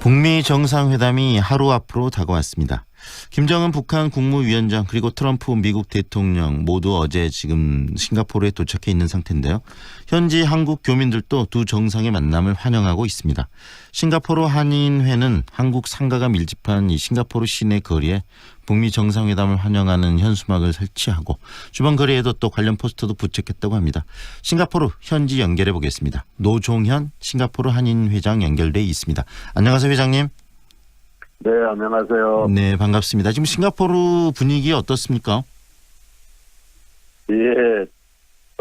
북미 정상회담이 하루 앞으로 다가왔습니다. 김정은 북한 국무위원장 그리고 트럼프 미국 대통령 모두 어제 지금 싱가포르에 도착해 있는 상태인데요. 현지 한국 교민들도 두 정상의 만남을 환영하고 있습니다. 싱가포르 한인회는 한국 상가가 밀집한 이 싱가포르 시내 거리에 북미 정상회담을 환영하는 현수막을 설치하고 주변 거리에도 또 관련 포스터도 부착했다고 합니다. 싱가포르 현지 연결해 보겠습니다. 노종현 싱가포르 한인 회장 연결돼 있습니다. 안녕하세요 회장님. 네, 안녕하세요. 네, 반갑습니다. 지금 싱가포르 분위기 어떻습니까? 예,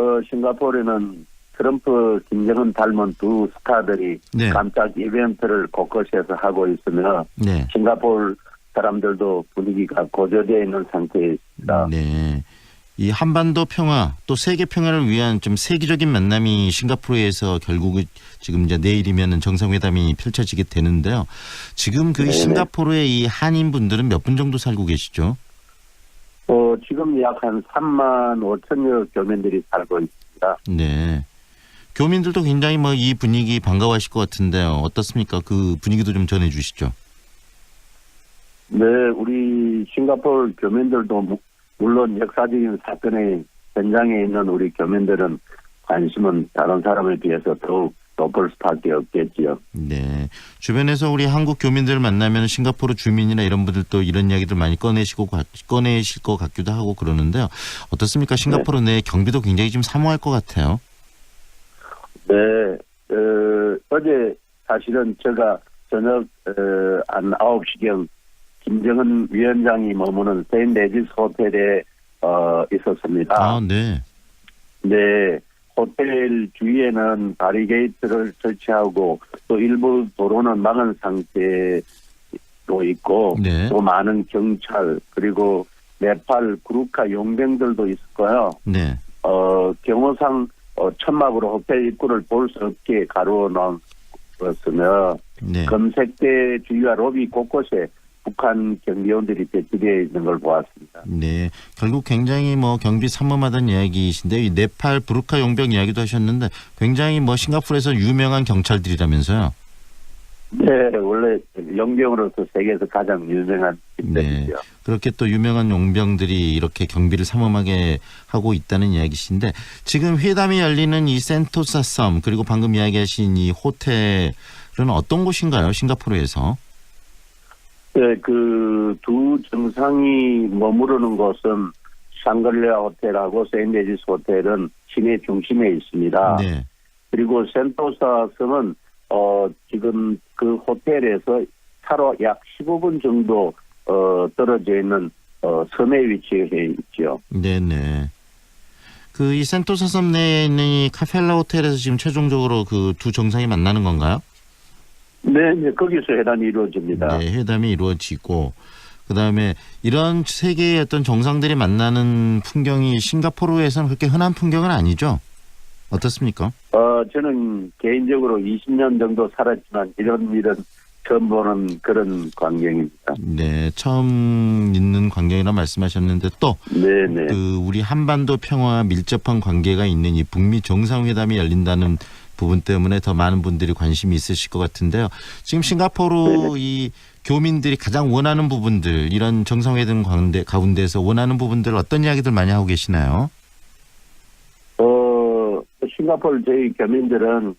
어, 싱가포르는 트럼프, 김정은 닮은 두 스타들이 네. 깜짝 이벤트를 곳곳에서 하고 있으며 네. 싱가포르 사람들도 분위기가 고조되어 있는 상태입니다. 네. 이 한반도 평화 또 세계 평화를 위한 좀 세계적인 만남이 싱가포르에서 결국 지금 이제 내일이면은 정상회담이 펼쳐지게 되는데요. 지금 그 네네. 싱가포르의 이 한인 분들은 몇 분 정도 살고 계시죠? 어, 지금 약 한 3만 5천여 교민들이 살고 있습니다. 네. 교민들도 굉장히 뭐 이 분위기 반가워하실 것 같은데요. 어떻습니까? 그 분위기도 좀 전해 주시죠. 네, 우리 싱가포르 교민들도 무- 물론 역사적인 사건의 현장에 있는 우리 교민들은 관심은 다른 사람에 비해서 더욱 높을 수밖에 없겠지요. 네. 주변에서 우리 한국 교민들을 만나면 싱가포르 주민이나 이런 분들도 이런 이야기들 많이 꺼내시고 가- 꺼내실 것 같기도 하고 그러는데요. 어떻습니까? 싱가포르 내 경비도 굉장히 좀 사모할 것 같아요. 네, 어, 어제 사실은 제가 저녁 어, 한 9시경 김정은 위원장이 머무는 세인 레지스 호텔에 어, 있었습니다. 아, 네. 네, 호텔 주위에는 바리게이트를 설치하고 또 일부 도로는 막은 상태로 있고 네. 또 많은 경찰 그리고 네팔 구루카 용병들도 있었고요. 네. 어, 경호상 어, 천막으로 호텔 입구를 볼 수 없게 가루어 놓았으며 네. 검색대 주위와 로비 곳곳에 북한 경비원들이 배치되어 있는 걸 보았습니다. 네. 결국 굉장히 뭐 경비 삼엄하다는 이야기이신데 이 네팔 부르카 용병 이야기도 하셨는데 굉장히 뭐 싱가포르에서 유명한 경찰들이라면서요. 네, 원래 용병으로서 세계에서 가장 유명한 네. 팀들이죠. 그렇게 또 유명한 용병들이 이렇게 경비를 삼엄하게 하고 있다는 이야기신데 지금 회담이 열리는 이 센토사 섬 그리고 방금 이야기하신 이 호텔은 어떤 곳인가요? 싱가포르에서? 네, 그 두 정상이 머무르는 곳은 샹글리아 호텔하고 세인데지스 호텔은 시내 중심에 있습니다. 네. 그리고 센토사 섬은 어 지금 그 호텔에서 차로 약 15분 정도 어 떨어져 있는 어 섬에 위치해 있죠. 네네. 그 이 센토사 섬 내에 있는 이 카펠라 호텔에서 지금 최종적으로 그 두 정상이 만나는 건가요? 네, 이제 거기서 회담이 이루어집니다. 네, 회담이 이루어지고 그다음에 이런 세 개의 어떤 정상들이 만나는 풍경이 싱가포르에서는 그렇게 흔한 풍경은 아니죠? 어떻습니까? 어 저는 개인적으로 20년 정도 살았지만 이런 일은 처음 보는 그런 광경입니다. 네, 처음 있는 광경이라 말씀하셨는데 또 네, 네. 그 우리 한반도 평화와 밀접한 관계가 있는 이 북미 정상회담이 열린다는 부분 때문에 더 많은 분들이 관심이 있으실 것 같은데요. 지금 싱가포르 이 교민들이 가장 원하는 부분들 이런 정상회담 가운데 가운데서 원하는 부분들 어떤 이야기들 많이 하고 계시나요? 어, 싱가포르 저희 교민들은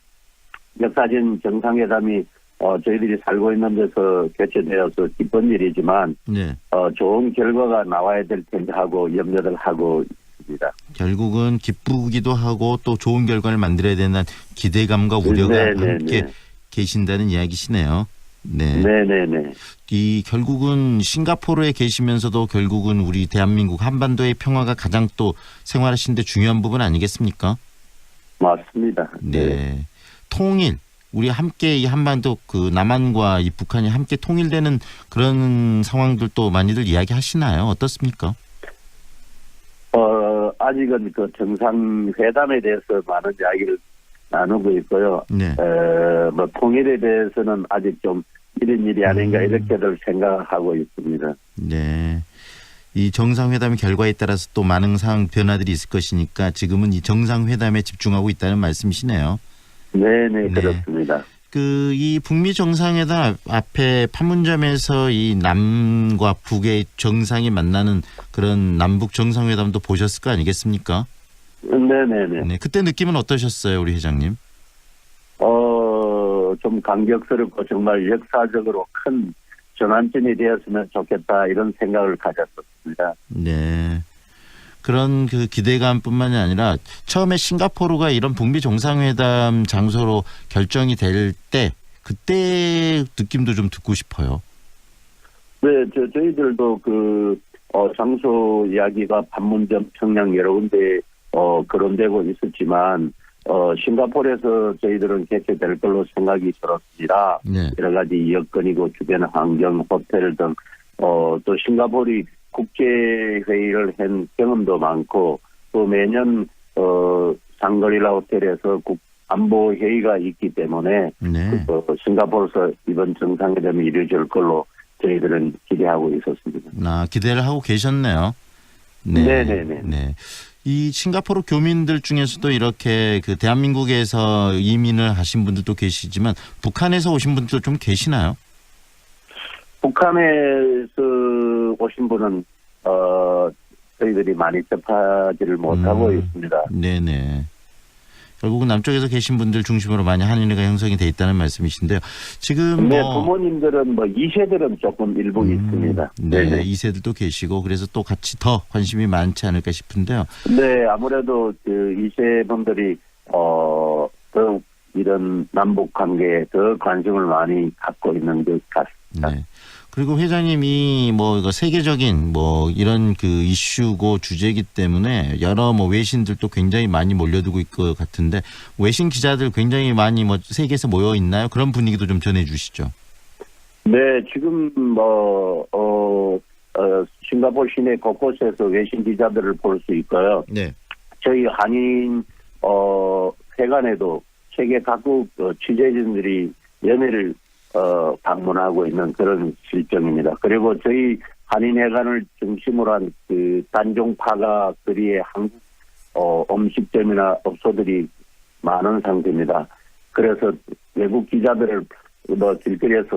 역사적인 정상회담이 어, 저희들이 살고 있는 데서 개최되어서 기쁜 일이지만 네. 어, 좋은 결과가 나와야 될 텐데 하고 염려를 하고 있습니다. 결국은 기쁘기도 하고 또 좋은 결과를 만들어야 되는 기대감과 우려가 네, 네, 함께 네. 계신다는 이야기시네요. 네. 네네네. 이 결국은 싱가포르에 계시면서도 결국은 우리 대한민국 한반도의 평화가 가장 또 생활하시는데 중요한 부분 아니겠습니까? 맞습니다. 네. 통일 우리 함께 이 한반도 그 남한과 이 북한이 함께 통일되는 그런 상황들도 많이들 이야기하시나요? 어떻습니까? 어, 아직은 그 정상회담에 대해서 많은 이야기를 나누고 있고요. 네. 에, 뭐 통일에 대해서는 아직 좀 이런 일이 아닌가 음. 이렇게들 생각하고 있습니다. 네. 이 정상회담 결과에 따라서 또 많은 상황 변화들이 있을 것이니까 지금은 이 정상회담에 집중하고 있다는 말씀이시네요. 네네 네. 그렇습니다. 그 이 북미 정상회담 앞에 판문점에서 이 남과 북의 정상이 만나는 그런 남북 정상회담도 보셨을 거 아니겠습니까? 네네네. 네, 그때 느낌은 어떠셨어요, 우리 회장님? 어, 좀 감격스럽고 정말 역사적으로 큰 전환점이 되었으면 좋겠다 이런 생각을 가졌었습니다. 네. 그런 그 기대감뿐만이 아니라 처음에 싱가포르가 이런 북미 정상회담 장소로 결정이 될 때 그때 느낌도 좀 듣고 싶어요. 네, 저, 저희들도 그, 어, 장소 이야기가 판문점, 평양 여러 군데, 어, 거론되고 있었지만, 어, 싱가포르에서 저희들은 개최될 걸로 생각이 들었습니다. 네. 여러 가지 여건이고 주변 환경, 호텔 등, 어, 또 싱가포르이 국제회의를 한 경험도 많고, 또 매년, 어, 상거리라 호텔에서 국, 안보 회의가 있기 때문에, 네. 어, 싱가포르에서 이번 정상회담이 이루어질 걸로 저희들은 기대하고 있었습니다. 아, 기대를 하고 계셨네요. 네. 네네네. 네. 이 싱가포르 교민들 중에서도 이렇게 그 대한민국에서 이민을 하신 분들도 계시지만 북한에서 오신 분들도 좀 계시나요? 북한에서 오신 분은 어 저희들이 많이 접하지를 못하고 음. 있습니다. 네네. 결국은 남쪽에서 계신 분들 중심으로 많이 한인회가 형성이 돼 있다는 말씀이신데요. 지금 뭐 부모님들은 뭐 2세들은 조금 일부 음, 있습니다. 네, 네네. 이 세들도 계시고 그래서 또 같이 더 관심이 많지 않을까 싶은데요. 네, 아무래도 그 2세 분들이 어 더욱 이런 남북 관계에 더 관심을 많이 갖고 있는 것 같습니다. 네. 그리고 회장님이 뭐 이거 세계적인 뭐 이런 그 이슈고 주제이기 때문에 여러 뭐 외신들도 굉장히 많이 몰려들고 있을 것 같은데 외신 기자들 굉장히 많이 뭐 세계에서 모여 있나요? 그런 분위기도 좀 전해 주시죠. 네, 지금 뭐, 어, 어, 싱가포르 시내 곳곳에서 외신 기자들을 볼 수 있고요. 네. 저희 한인, 어, 회관에도 세계 각국 어, 취재진들이 연회를, 어, 방문하고 있는 그런 실정입니다. 그리고 저희 한인회관을 중심으로 한 그 단종파가 거리에 한국, 어, 음식점이나 업소들이 많은 상태입니다. 그래서 외국 기자들을 뭐 길거리에서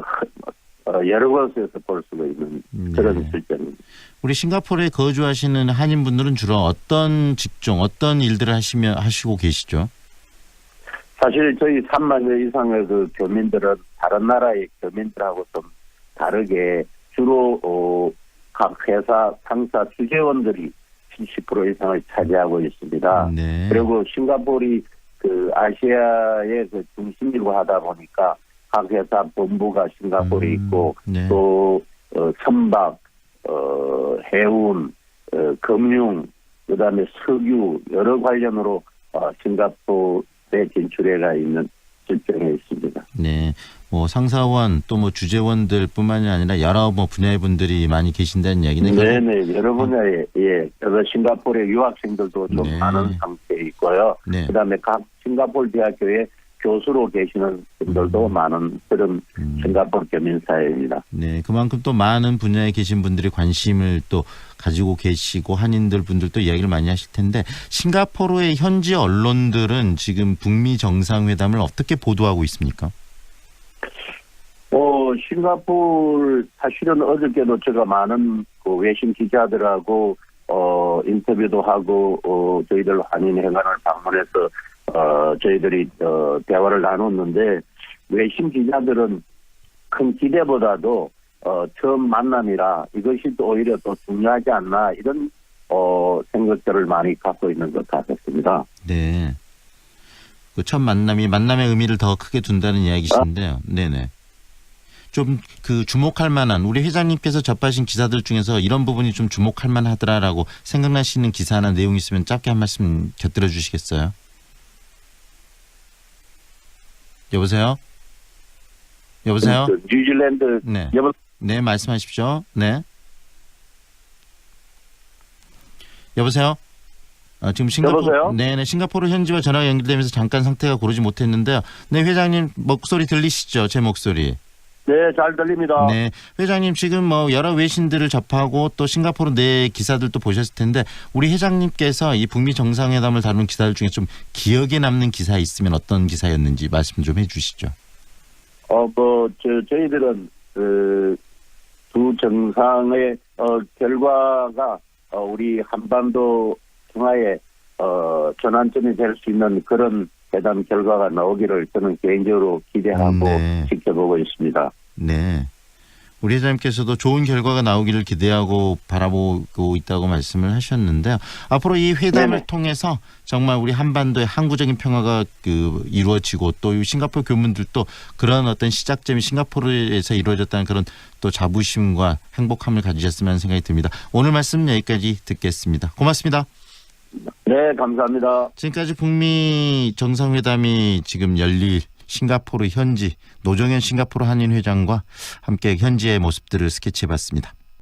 어, 여러 곳에서 볼 수가 있는 그런 네. 실정입니다. 우리 싱가포르에 거주하시는 한인 분들은 주로 어떤 직종, 어떤 일들을 하시며 하시고 계시죠? 사실 저희 3만 여 이상의 그 교민들은 다른 나라의 교민들하고 좀 다르게 주로 어, 각 회사 상사 주재원들이 70% 이상을 차지하고 있습니다. 네. 그리고 싱가포르이 그 아시아의 그 중심이고 하다 보니까 각 회사 본부가 싱가포르에 음, 있고 네. 또 어, 선박, 어, 해운, 어, 금융, 그다음에 석유 여러 관련으로 어, 싱가포르에 진출해가 있는 실정에 있습니다. 네. 뭐 상사원 또 뭐 주재원들뿐만이 아니라 여러 뭐 분야의 분들이 많이 계신다는 이야기네. 네네 여러 분야에 예, 그래서 싱가포르의 유학생들도 좀 네. 많은 상태에 있고요. 네. 그다음에 각 싱가포르 대학교에 교수로 계시는 분들도 많은 그런 음. 싱가포르 교민 사회입니다. 네, 그만큼 또 많은 분야에 계신 분들이 관심을 또 가지고 계시고 한인들 분들도 이야기를 많이 하실 텐데 싱가포르의 현지 언론들은 지금 북미 정상회담을 어떻게 보도하고 있습니까? 어, 싱가포르 사실은 어저께도 제가 많은 그 외신 기자들하고 어 인터뷰도 하고 어 저희들 한인 회관을 방문해서 어 저희들이 어 대화를 나눴는데 외신 기자들은 큰 기대보다도 어 처음 만남이라 이것이 또 오히려 더 중요하지 않나 이런 어 생각들을 많이 갖고 있는 것 같았습니다. 네. 그 첫 만남이 만남의 의미를 더 크게 둔다는 이야기신데요. 네네. 좀 그 주목할 만한 우리 회장님께서 접하신 기사들 중에서 이런 부분이 좀 주목할 만하더라라고 생각나시는 기사나 내용 있으면 짧게 한 말씀 곁들여 주시겠어요? 여보세요? 여보세요? 그 뉴질랜드 네. 여보 네, 말씀하십시오. 네. 여보세요? 아, 지금 싱가포르 여보세요? 네, 네. 싱가포르 현지와 전화가 연결되면서 잠깐 상태가 고르지 못했는데요. 네, 회장님 목소리 들리시죠? 제 목소리. 네, 잘 들립니다. 네. 회장님 지금 뭐 여러 외신들을 접하고 또 싱가포르 내 기사들도 보셨을 텐데 우리 회장님께서 이 북미 정상회담을 다룬 기사들 중에 좀 기억에 남는 기사 있으면 어떤 기사였는지 말씀 좀 해 주시죠. 어, 뭐, 저, 저희들은, 그, 두 정상의, 어, 결과가, 어, 우리 한반도 평화의, 어, 전환점이 될 수 있는 그런 회담 결과가 나오기를 저는 개인적으로 기대하고 음, 네. 지켜보고 있습니다. 네. 우리 회장님께서도 좋은 결과가 나오기를 기대하고 바라보고 있다고 말씀을 하셨는데요. 앞으로 이 회담을 네네. 통해서 정말 우리 한반도의 항구적인 평화가 그 이루어지고 또이 싱가포르 교민들도 그런 어떤 시작점이 싱가포르에서 이루어졌다는 그런 또 자부심과 행복함을 가지셨으면 하는 생각이 듭니다. 오늘 말씀 여기까지 듣겠습니다. 고맙습니다. 네, 감사합니다. 지금까지 북미 정상회담이 지금 열릴 싱가포르 현지 노정현 싱가포르 한인 회장과 함께 현지의 모습들을 스케치해봤습니다.